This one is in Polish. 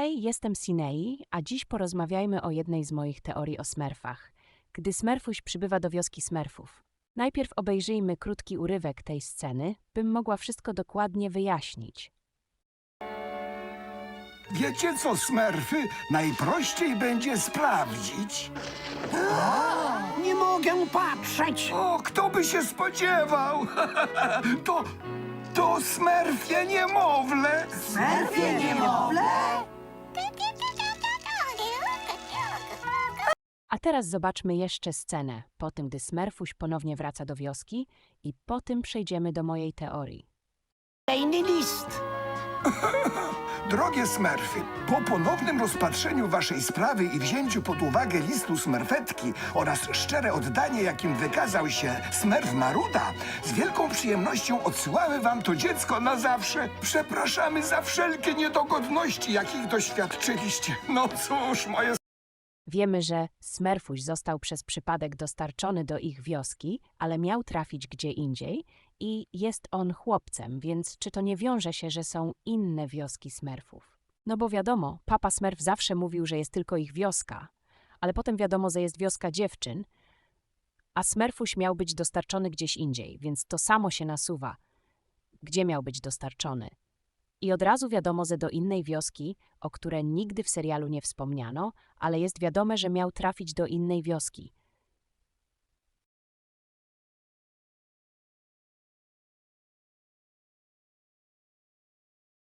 Hej, jestem Sinei, a dziś porozmawiajmy o jednej z moich teorii o smerfach. Gdy smerfuś przybywa do wioski smerfów. Najpierw obejrzyjmy krótki urywek tej sceny, bym mogła wszystko dokładnie wyjaśnić. Wiecie co, smerfy? Najprościej będzie sprawdzić. Nie mogę patrzeć! O, kto by się spodziewał? to, to smerfie niemowlę. Nerwie niemowlę? Teraz zobaczmy jeszcze scenę, po tym gdy smerfuś ponownie wraca do wioski i po tym przejdziemy do mojej teorii. Kolejny list. Drogie smerfy, po ponownym rozpatrzeniu waszej sprawy i wzięciu pod uwagę listu smerfetki oraz szczere oddanie, jakim wykazał się smerf Maruda, z wielką przyjemnością odsyłamy wam to dziecko na zawsze. Przepraszamy za wszelkie niedogodności, jakich doświadczyliście. No cóż, moje Wiemy, że smerfuś został przez przypadek dostarczony do ich wioski, ale miał trafić gdzie indziej i jest on chłopcem, więc czy to nie wiąże się, że są inne wioski smerfów? No bo wiadomo, papa smerf zawsze mówił, że jest tylko ich wioska, ale potem wiadomo, że jest wioska dziewczyn, a smerfuś miał być dostarczony gdzieś indziej, więc to samo się nasuwa. Gdzie miał być dostarczony? I od razu wiadomo, że do innej wioski, o które nigdy w serialu nie wspomniano, ale jest wiadome, że miał trafić do innej wioski.